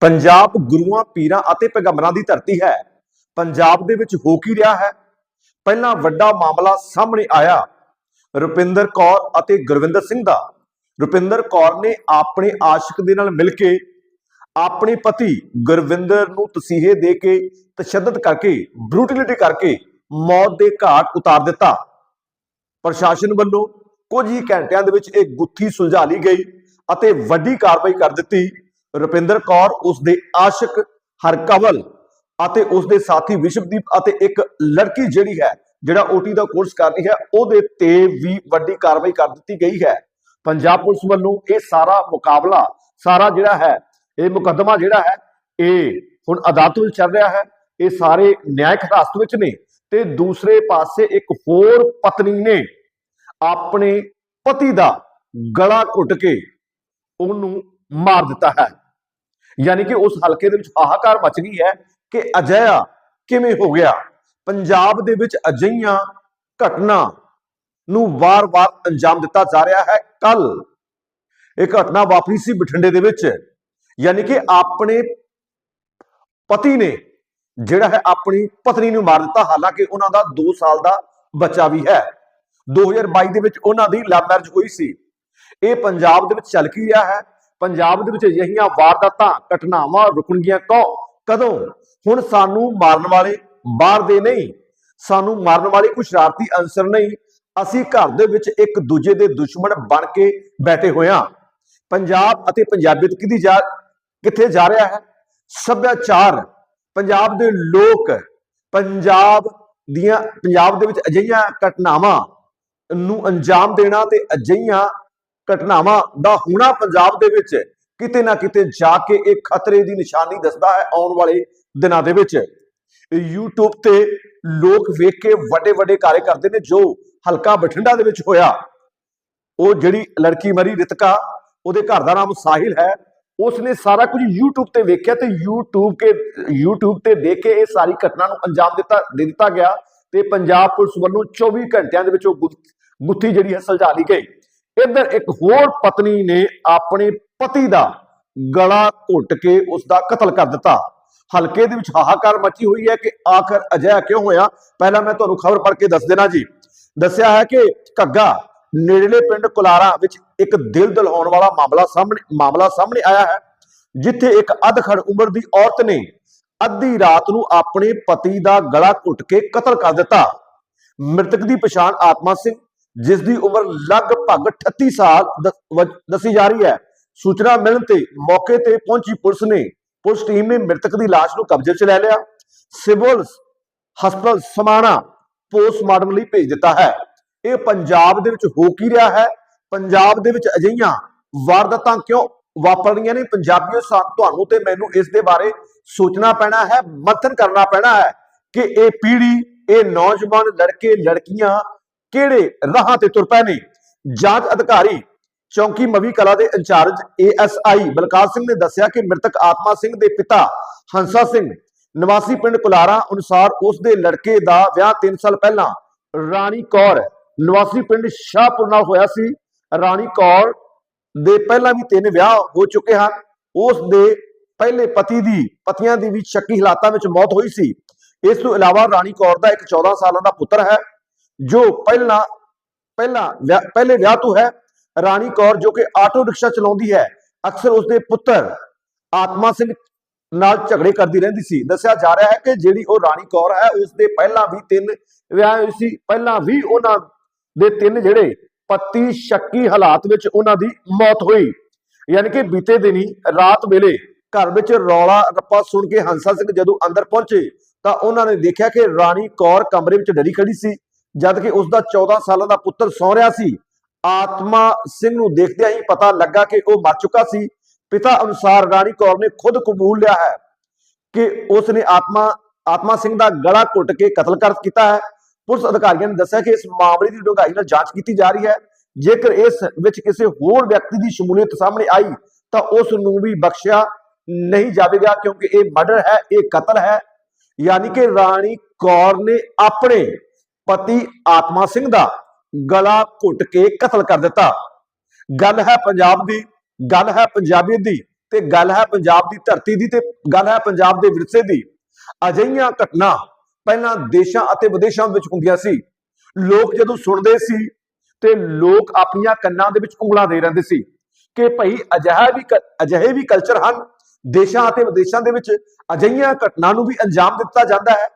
ਪੰਜਾਬ ਗੁਰੂਆਂ, ਪੀਰਾਂ ਅਤੇ ਪੈਗੰਬਰਾਂ ਦੀ ਧਰਤੀ ਹੈ। ਪੰਜਾਬ ਦੇ ਵਿੱਚ ਹੋ ਕੀ ਰਿਹਾ ਹੈ? ਪਹਿਲਾਂ ਵੱਡਾ ਮਾਮਲਾ ਸਾਹਮਣੇ ਆਇਆ। ਰੁਪਿੰਦਰ ਕੌਰ ਅਤੇ ਗੁਰਵਿੰਦਰ ਸਿੰਘ ਦਾ। ਰੁਪਿੰਦਰ ਕੌਰ ਨੇ ਆਪਣੇ ਆਸ਼ਿਕ ਦੇ ਨਾਲ ਮਿਲ ਕੇ ਆਪਣੇ ਪਤੀ ਗੁਰਵਿੰਦਰ ਨੂੰ ਤਸੀਹੇ ਦੇ ਕੇ, ਤਸ਼ੱਦਦ ਕਰਕੇ ਬਰੂਟੈਲਿਟੀ ਕਰਕੇ ਮੌਤ ਦੇ ਘਾਟ ਉਤਾਰ ਦਿੱਤਾ। ਪ੍ਰਸ਼ਾਸਨ ਵੱਲੋਂ ਕੁਝ ਹੀ ਘੰਟਿਆਂ ਦੇ ਵਿੱਚ ਇਹ ਗੁੱਥੀ ਸੁਲਝਾ ਲਈ ਗਈ ਅਤੇ ਵੱਡੀ ਕਾਰਵਾਈ ਕਰ ਦਿੱਤੀ। ਰੁਪਿੰਦਰ ਕੌਰ ਉਸ ਦੇ ਆਸ਼ਿਕ ਹਰਕਵਲ ਅਤੇ ਉਸ ਦੇ ਸਾਥੀ ਵਿਸ਼ਵਦੀਪ ਅਤੇ ਇੱਕ ਲੜਕੀ ਜਿਹੜੀ ਹੈ, ਜਿਹੜਾ ਓਟੀ ਦਾ ਕੋਰਸ ਕਰ ਰਹੀ ਹੈ, ਉਹਦੇ ਤੇ ਵੀ ਵੱਡੀ ਕਾਰਵਾਈ ਕਰ ਦਿੱਤੀ ਗਈ ਹੈ। ਪੰਜਾਬ ਪੁਲਿਸ ਵੱਲੋਂ ਇਹ ਸਾਰਾ ਮੁਕਾਬਲਾ, ਸਾਰਾ ਜਿਹੜਾ ਹੈ, ਇਹ ਮੁਕੱਦਮਾ ਜਿਹੜਾ ਹੈ, ਇਹ ਹੁਣ ਅਦਾਲਤ ਵਿੱਚ ਚੱਲ ਰਿਹਾ ਹੈ। ਇਹ ਸਾਰੇ ਨਿਆਇਕ ਹਿਰਾਸਤ ਵਿੱਚ ਨੇ ਤੇ ਦੂਸਰੇ ਪਾਸੇ ਇੱਕ ਹੋਰ ਪਤਨੀ ਨੇ ਆਪਣੇ ਪਤੀ ਦਾ ਗਲਾ ਘੁੱਟ ਕੇ ਉਹਨੂੰ ਮਾਰ ਦਿੱਤਾ ਹੈ। ਯਾਨੀ ਕਿ ਉਸ ਹਲਕੇ ਦੇ ਵਿੱਚ ਹਾਹਾਕਾਰ ਮਚ ਗਈ ਹੈ ਕਿ ਅਜਿਹਾ ਕਿਵੇਂ ਹੋ ਗਿਆ? ਪੰਜਾਬ ਦੇ ਵਿੱਚ ਅਜਈਆਂ ਘਟਨਾ ਨੂੰ ਵਾਰ-ਵਾਰ ਅੰਜਾਮ ਦਿੱਤਾ ਜਾ ਰਿਹਾ ਹੈ। ਕੱਲ ਇਹ ਘਟਨਾ ਵਾਪਰੀ ਸੀ ਬਠਿੰਡੇ ਦੇ ਵਿੱਚ। ਯਾਨੀ ਕਿ ਆਪਣੇ ਪਤੀ ਨੇ ਜਿਹੜਾ ਹੈ ਆਪਣੀ ਪਤਨੀ ਨੂੰ ਮਾਰ ਦਿੱਤਾ। ਹਾਲਾਂਕਿ ਉਹਨਾਂ ਦਾ 2 ਸਾਲ ਦਾ ਬੱਚਾ ਵੀ ਹੈ। 2022 ਦੇ ਵਿੱਚ ਉਹਨਾਂ ਦੀ ਲਵ ਮੈਰਿਜ ਹੋਈ ਸੀ। ਇਹ ਪੰਜਾਬ ਦੇ ਵਿੱਚ ਚੱਲ ਕੀ ਰਿਹਾ ਹੈ? ਪੰਜਾਬ ਦੇ ਵਿੱਚ ਅਜਿਹੀਆਂ ਵਾਰਦਾਤਾਂ, ਘਟਨਾਵਾਂ ਰੁਕਣਗੀਆਂ ਕੋ ਕਦੋਂ? ਹੁਣ ਸਾਨੂੰ ਮਾਰਨ ਵਾਲੇ ਬਾਹਰ ਦੇ ਨਹੀਂ। ਸਾਨੂੰ ਮਾਰਨ ਵਾਲੇ ਕੋਈ ਸ਼ਰਾਰਤੀ ਅੰਸਰ ਨਹੀਂ। ਅਸੀਂ ਘਰ ਦੇ ਵਿੱਚ ਇੱਕ ਦੂਜੇ ਦੇ ਦੁਸ਼ਮਣ ਬਣ ਕੇ ਬੈਠੇ ਹੋਇਆ ਪੰਜਾਬ ਅਤੇ ਪੰਜਾਬੀਅਤ ਕਿਦੀ ਜਾ, ਕਿੱਥੇ ਜਾ ਰਿਹਾ ਹੈ? ਸੱਭਿਆਚਾਰ, ਪੰਜਾਬ ਦੇ ਲੋਕ, ਪੰਜਾਬ ਦੀਆਂ, ਪੰਜਾਬ ਦੇ ਵਿੱਚ ਅਜਿਹੀਆਂ ਘਟਨਾਵਾਂ ਨੂੰ ਅੰਜਾਮ ਦੇਣਾ ਤੇ ਅਜਿਹੀਆਂ ਘਟਨਾਵਾਂ ਦਾ ਹੋਣਾ ਪੰਜਾਬ ਦੇ ਵਿੱਚ ਕਿਤੇ ਨਾ ਕਿਤੇ ਜਾ ਕੇ ਇਹ ਖਤਰੇ ਦੀ ਨਿਸ਼ਾਨੀ ਦੱਸਦਾ ਹੈ ਆਉਣ ਵਾਲੇ ਦਿਨਾਂ ਦੇ ਵਿੱਚ। YouTube ਤੇ ਲੋਕ ਵੇਖ ਕੇ ਵੱਡੇ ਵੱਡੇ ਕਾਰੇ ਕਰਦੇ ਨੇ, ਜੋ ਹਲਕਾ ਬਠਿੰਡਾ ਦੇ ਵਿੱਚ ਹੋਇਆ। ਉਹ ਜਿਹੜੀ ਲੜਕੀ ਮਰੀ, ਰਿਤਕਾ, ਉਹਦੇ ਘਰ ਦਾ ਨਾਮ ਸਾਹਿਲ ਹੈ। ਉਸਨੇ ਸਾਰਾ ਕੁਝ YouTube ਤੇ ਵੇਖਿਆ ਤੇ YouTube ਕੇ, YouTube ਤੇ ਦੇਖ ਕੇ ਇਹ ਸਾਰੀ ਘਟਨਾ ਨੂੰ ਅੰਜਾਮ ਦਿੱਤਾ, ਦੇ ਦਿੱਤਾ ਗਿਆ ਤੇ ਪੰਜਾਬ ਪੁਲਿਸ ਵੱਲੋਂ 24 ਘੰਟਿਆਂ ਦੇ ਵਿੱਚ ਉਹ ਗੁੱਥ- ਗੁੱਥੀ ਜਿਹੜੀ ਹੈ ਸੁਲਝਾ ਲਈ ਗਈ। ਇੱਧਰ ਇੱਕ ਹੋਰ ਪਤਨੀ ਨੇ ਆਪਣੇ ਪਤੀ ਦਾ ਗਲਾ ਘੁੱਟ ਕੇ ਉਸ ਦਾ ਕਤਲ ਕਰ ਦਿੱਤਾ। ਹਲਕੇ ਦੇ ਵਿੱਚ ਹਾਹਾਕਾਰ ਮਚੀ ਹੋਈ ਹੈ ਕਿ ਆਖਰ ਅਜਿਹਾ ਕਿਉਂ ਹੋਇਆ? ਪਹਿਲਾਂ ਮੈਂ ਤੁਹਾਨੂੰ ਖਬਰ ਪੜ੍ਹ ਕੇ ਦੱਸ ਦੇਣਾ ਜੀ। ਦੱਸਿਆ ਹੈ ਕਿ ਘੱਗਾ ਨੇੜਲੇ ਪਿੰਡ ਕੁਲਾਰਾ ਵਿੱਚ ਇੱਕ ਦਿਲ ਦਲਹਾਉਣ ਵਾਲਾ ਮਾਮਲਾ ਸਾਹਮਣੇ ਮਾਮਲਾ ਸਾਹਮਣੇ ਆਇਆ ਹੈ, ਜਿੱਥੇ ਇੱਕ ਅਧਖੜ ਉਮਰ ਦੀ ਔਰਤ ਨੇ ਅੱਧੀ ਰਾਤ ਨੂੰ ਆਪਣੇ ਪਤੀ ਦਾ ਗਲਾ ਘੁੱਟ ਕੇ ਕਤਲ ਕਰ ਦਿੱਤਾ। ਮ੍ਰਿਤਕ ਦੀ ਪਛਾਣ ਆਤਮਾ ਸਿੰਘ ਜਿਸ ਦੀ ਉਮਰ ਲਗਭਗ 38 ਸਾਲ ਦੱਸੀ ਜਾ ਰਹੀ ਹੈ। ਸੂਚਨਾ ਮਿਲਣ ਤੇ ਮੌਕੇ ਤੇ ਪਹੁੰਚੀ ਪੁਲਿਸ ਨੇ, ਪੁਲਿਸ ਟੀਮ ਨੇ ਮ੍ਰਿਤਕ ਦੀ ਲਾਸ਼ ਨੂੰ ਕਬਜ਼ੇ 'ਚ ਲੈ ਲਿਆ। ਸਿਵਲ ਹਸਪਤਾਲ ਸਮਾਣਾ ਪੋਸਟਮਾਰਟਮ ਲਈ ਭੇਜ ਦਿੱਤਾ ਹੈ। ਇਹ ਪੰਜਾਬ ਦੇ ਵਿੱਚ ਹੋ ਕੀ ਰਿਹਾ ਹੈ? ਪੰਜਾਬ ਦੇ ਵਿੱਚ ਅਜਿਹੀਆਂ ਵਾਰਦਾਤਾਂ ਕਿਉਂ ਵਾਪਰ ਰਹੀਆਂ ਨੇ? ਪੰਜਾਬੀਓ ਸਾ- ਤੁਹਾਨੂੰ ਤੇ ਮੈਨੂੰ ਇਸ ਦੇ ਬਾਰੇ ਸੋਚਣਾ ਪੈਣਾ ਹੈ, ਮੰਥਨ ਕਰਨਾ ਪੈਣਾ ਹੈ ਕਿ ਇਹ ਪੀੜ੍ਹੀ, ਇਹ ਨੌਜਵਾਨ ਲੜਕੇ, ਲੜਕੀਆਂ ਕਿਹੜੇ ਰਾਹਾਂ ਤੇ ਤੁਰ ਪਏ ਨੇ? ਜਾਂਚ ਅਧਿਕਾਰੀ, ਚੌਂਕੀ ਮਵੀ ਕਲਾ ਦੇ ਇੰਚਾਰਜ ਏਐਸਆਈ ਬਲਕਾਰ ਸਿੰਘ ਨੇ ਦੱਸਿਆ ਕਿ ਮ੍ਰਿਤਕ ਆਤਮਾ ਸਿੰਘ ਦੇ ਪਿਤਾ ਹੰਸਾ ਸਿੰਘ, ਨਿਵਾਸੀ ਪਿੰਡ ਕੁਲਾਰਾ ਅਨੁਸਾਰ ਉਸ ਦੇ ਲੜਕੇ ਦਾ ਵਿਆਹ 3 ਸਾਲ ਪਹਿਲਾਂ ਰਾਣੀ ਕੌਰ, ਨਿਵਾਸੀ ਪਿੰਡ ਸ਼ਾਹਪੁਰ ਨਾਲ ਹੋਇਆ ਸੀ। ਰਾਣੀ ਕੌਰ ਦੇ ਪਹਿਲਾਂ ਵੀ ਤਿੰਨ ਵਿਆਹ ਹੋ ਚੁੱਕੇ ਹਨ। ਉਸ ਦੇ ਪਹਿਲੇ ਪਤੀ ਦੀ, ਪਤੀਆਂ ਦੀ ਵੀ ਸ਼ੱਕੀ ਹਾਲਾਤਾਂ ਵਿੱਚ ਮੌਤ ਹੋਈ ਸੀ। ਇਸ ਤੋਂ ਇਲਾਵਾ ਰਾਣੀ ਕੌਰ ਦਾ ਇੱਕ 14 ਸਾਲਾਂ ਦਾ ਪੁੱਤਰ ਹੈ। ਜੋ ਪਹਿਲਾਂ ਪਹਿਲਾਂ ਵਿਆਹ- ਪਹਿਲੇ ਵਿਆਹ ਤੋਂ ਹੈ, ਰਾਣੀ ਕੌਰ ਜੋ ਕਿ ਆਟੋ ਰਿਕਸ਼ਾ ਚਲਾਉਂਦੀ ਹੈ, ਅਕਸਰ ਉਸਦੇ ਪੁੱਤਰ ਆਤਮਾ ਸਿੰਘ ਨਾਲ ਝਗੜੇ ਕਰਦੀ ਰਹਿੰਦੀ ਸੀ। ਦੱਸਿਆ ਜਾ ਰਿਹਾ ਹੈ ਕਿ ਜਿਹੜੀ ਉਹ ਰਾਣੀ ਕੌਰ ਹੈ ਉਸ ਦੇ ਪਹਿਲਾਂ ਵੀ ਤਿੰਨ ਵਿਆਹ ਹੋਏ ਸੀ। ਪਹਿਲਾਂ ਵੀ ਉਹਨਾਂ ਦੇ ਤਿੰਨ ਜਿਹੜੇ ਪਤੀ ਸ਼ੱਕੀ ਹਾਲਾਤ ਵਿੱਚ ਉਹਨਾਂ ਦੀ ਮੌਤ ਹੋਈ। ਯਾਨੀ ਕਿ ਬੀਤੇ ਦਿਨੀ ਰਾਤ ਵੇਲੇ ਘਰ ਵਿੱਚ ਰੌਲਾ ਰੱਪਾ ਸੁਣ ਕੇ ਹੰਸਾ ਸਿੰਘ ਜਦੋਂ ਅੰਦਰ ਪਹੁੰਚੇ, ਤਾਂ ਉਹਨਾਂ ਨੇ ਦੇਖਿਆ ਕਿ ਰਾਣੀ ਕੌਰ ਕਮਰੇ ਵਿੱਚ ਡਰੀ ਖੜੀ ਸੀ। ਜਦ ਕਿ ਉਸ ਦਾ 14 ਸਾਲਾਂ ਦਾ ਪੁੱਤਰ ਸੌ ਰਿਹਾ ਸੀ, ਆਤਮਾ ਸਿੰਘ ਨੂੰ ਦੇਖਦਿਆਂ ਹੀ ਪਤਾ ਲੱਗਾ ਕਿ ਉਹ ਮਰ ਚੁੱਕਾ ਸੀ। ਪਿਤਾ ਅਨੁਸਾਰ ਰਾਣੀ ਕੌਰ ਨੇ ਖੁਦ ਕਬੂਲ ਲਿਆ ਹੈ ਕਿ ਉਸ ਨੇ ਆਤਮਾ ਆਤਮਾ ਸਿੰਘ ਦਾ ਗਲਾ ਘੁੱਟ ਕੇ ਕਤਲ ਕਰ ਕੀਤਾ ਹੈ। ਪੁਲਿਸ ਅਧਿਕਾਰੀਆਂ ਨੇ ਦੱਸਿਆ ਕਿ ਇਸ ਮਾਮਲੇ ਦੀ ਡੂੰਘਾਈ ਨਾਲ ਜਾਂਚ ਕੀਤੀ ਜਾ ਰਹੀ ਹੈ। ਜੇਕਰ ਇਸ ਵਿੱਚ ਕਿਸੇ ਹੋਰ ਵਿਅਕਤੀ ਦੀ ਸ਼ਮੂਲੀਅਤ ਸਾਹਮਣੇ ਆਈ, ਤਾਂ ਉਸ ਨੂੰ ਵੀ ਬਖਸ਼ਿਆ ਨਹੀਂ ਜਾਵੇਗਾ ਕਿਉਂਕਿ ਇਹ ਮਰਡਰ ਹੈ, ਇਹ ਕਤਲ ਹੈ। ਯਾਨੀ ਕਿ ਰਾਣੀ ਕੌਰ ਨੇ ਆਪਣੇ ਪਤੀ ਆਤਮਾ ਸਿੰਘ ਦਾ ਗਲਾ ਘੁੱਟ ਕੇ ਕਤਲ ਕਰ ਦਿੱਤਾ। ਗੱਲ ਹੈ ਪੰਜਾਬ ਦੀ, ਗੱਲ ਹੈ ਪੰਜਾਬੀਅਤ ਦੀ ਤੇ ਗੱਲ ਹੈ ਪੰਜਾਬ ਦੀ ਧਰਤੀ ਦੀ ਤੇ ਗੱਲ ਹੈ ਪੰਜਾਬ ਦੇ ਵਿਰਸੇ ਦੀ। ਅਜਿਹੀਆਂ ਘਟਨਾ ਪਹਿਲਾਂ ਦੇਸ਼ਾਂ ਅਤੇ ਵਿਦੇਸ਼ਾਂ ਵਿੱਚ ਹੁੰਦੀਆਂ ਸੀ। ਲੋਕ ਜਦੋਂ ਸੁਣਦੇ ਸੀ ਤੇ ਲੋਕ ਆਪਣੀਆਂ ਕੰਨਾਂ ਦੇ ਵਿੱਚ ਉਂਗਲਾਂ ਦੇ ਰਹਿੰਦੇ ਸੀ ਕਿ ਭਈ ਅਜਿਹਾ ਵੀ ਕ- ਅਜਿਹੇ ਵੀ ਕਲਚਰ ਹਨ, ਦੇਸ਼ਾਂ ਅਤੇ ਵਿਦੇਸ਼ਾਂ ਦੇ ਵਿੱਚ ਅਜਿਹੀਆਂ ਘਟਨਾ ਨੂੰ ਵੀ ਅੰਜਾਮ ਦਿੱਤਾ ਜਾਂਦਾ ਹੈ।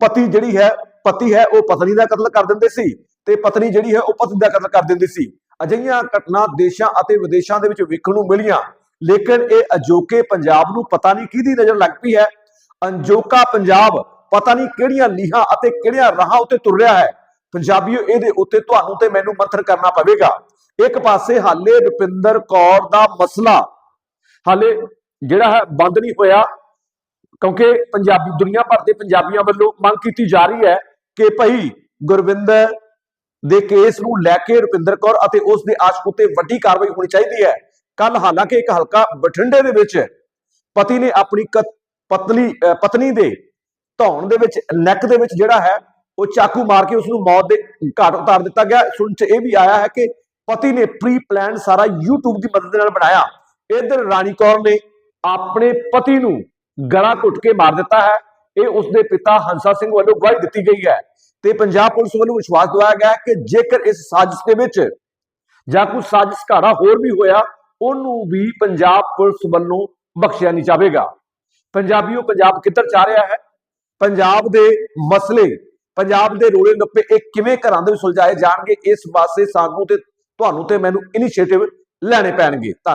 ਪਤੀ ਜਿਹੜੀ ਹੈ ਪਤੀ ਹੈ, ਉਹ ਪਤਨੀ ਦਾ ਕਤਲ ਕਰ ਦਿੰਦੇ ਸੀ ਤੇ ਪਤਨੀ ਜਿਹੜੀ ਹੈ, ਉਹ ਪਤੀ ਦਾ ਕਤਲ ਕਰ ਦਿੰਦੀ ਸੀ। ਅਜਿਹੀਆਂ ਘਟਨਾ ਦੇਸ਼ਾਂ ਅਤੇ ਵਿਦੇਸ਼ਾਂ ਦੇ ਵਿੱਚ ਵੇਖਣ ਨੂੰ ਮਿਲੀਆਂ, ਲੇਕਿਨ ਇਹ ਅਜੋਕੇ ਪੰਜਾਬ ਨੂੰ ਪਤਾ ਨਹੀਂ ਕਿਹਦੀ ਨਜ਼ਰ ਲੱਗ ਪਈ ਹੈ। ਅਨਜੋਕਾ ਪੰਜਾਬ ਪਤਾ ਨਹੀਂ ਕਿਹੜੀਆਂ ਲੀਹਾਂ ਅਤੇ ਕਿਹੜੀਆਂ ਰਾਹਾਂ ਉੱਤੇ ਤੁਰ ਰਿਹਾ ਹੈ। ਪੰਜਾਬੀਓ, ਇਹਦੇ ਉੱਤੇ ਤੁਹਾਨੂੰ ਤੇ ਮੈਨੂੰ ਮੰਥਨ ਕਰਨਾ ਪਵੇਗਾ। ਇੱਕ ਪਾਸੇ ਹਾਲੇ ਰੁਪਿੰਦਰ ਕੌਰ ਦਾ ਮਸਲਾ, ਹਾਲੇ ਜਿਹੜਾ ਹੈ, ਬੰਦ ਨਹੀਂ ਹੋਇਆ, ਕਿਉਂਕਿ ਪੰਜਾਬੀ, ਦੁਨੀਆ ਭਰ ਦੇ ਪੰਜਾਬੀਆਂ ਵੱਲੋਂ ਮੰਗ ਕੀਤੀ ਜਾ ਰਹੀ ਹੈ ਕਿ ਭਈ ਗੁਰਵਿੰਦਰ ਦੇ ਕੇਸ ਨੂੰ ਲੈ ਕੇ ਰੁਪਿੰਦਰ ਕੌਰ ਅਤੇ ਉਸ ਦੇ ਆਸ਼ਕ ਉਤੇ ਵੱਡੀ ਕਾਰਵਾਈ ਹੋਣੀ ਚਾਹੀਦੀ ਹੈ। ਕੱਲ ਹਾਲਾਂਕਿ ਇੱਕ ਹਲਕਾ ਬਠਿੰਡੇ ਦੇ ਵਿੱਚ ਪਤੀ ਨੇ ਆਪਣੀ ਕਤ- ਪਤਨੀ ਪਤਨੀ ਦੇ ਧੌਣ ਦੇ ਵਿੱਚ ਨੈਕ ਦੇ ਵਿੱਚ ਜਿਹੜਾ ਹੈ, ਉਹ ਚਾਕੂ ਮਾਰ ਕੇ ਉਸ ਨੂੰ ਮੌਤ ਦੇ ਘਾਟ ਉਤਾਰ ਦਿੱਤਾ ਗਿਆ। ਸੁਣ ਚ ਇਹ ਵੀ ਆਇਆ ਹੈ ਕਿ ਪਤੀ ਨੇ ਪ੍ਰੀ ਪਲਾਨ ਸਾਰਾ YouTube ਦੀ ਮਦਦ ਨਾਲ ਬਣਾਇਆ। ਇਧਰ ਰਾਣੀ ਕੌਰ ਨੇ ਆਪਣੇ ਪਤੀ ਨੂੰ ਗਲਾ ਘੁੱਟ ਕੇ ਮਾਰ ਦਿੱਤਾ ਹੈ। ਇਹ ਉਸਦੇ ਪਿਤਾ ਹੰਸਾ ਸਿੰਘ ਵੱਲੋਂ ਗਵਾਹੀ ਦਿੱਤੀ ਗਈ ਹੈ ਤੇ ਪੰਜਾਬ ਪੁਲਿਸ ਵੱਲੋਂ ਵਿਸ਼ਵਾਸ ਦਿਵਾਇਆ ਗਿਆ ਕਿ ਜੇਕਰ ਇਸ ਸਾਜ਼ਿਸ਼ ਦੇ ਵਿੱਚ ਜਾਂ ਕੋਈ ਸਾਜ਼ਿਸ਼ ਘਾੜਾ ਹੋਰ ਵੀ ਹੋਇਆ, ਉਹਨੂੰ ਵੀ ਪੰਜਾਬ ਪੁਲਿਸ ਵੱਲੋਂ ਬਖਸ਼ਿਆ ਨਹੀਂ ਜਾਵੇਗਾ। ਪੰਜਾਬੀਓ, ਪੰਜਾਬ ਕਿੱਧਰ ਜਾ ਰਿਹਾ ਹੈ? ਪੰਜਾਬ ਦੇ ਮਸਲੇ, ਪੰਜਾਬ ਦੇ ਰੋਲੇ ਨੱਪੇ ਇਹ ਕਿਵੇਂ ਘਰਾਂ ਦੇ ਵਿੱਚ ਸੁਲਝਾਏ ਜਾਣਗੇ? ਇਸ ਵਾਸਤੇ ਸਾਨੂੰ ਤੇ ਤੁਹਾਨੂੰ ਤੇ ਮੈਨੂੰ ਇਨੀਸ਼ੀਏਟਿਵ ਲੈਣੇ ਪੈਣਗੇ। ਧੰਨਵਾਦ।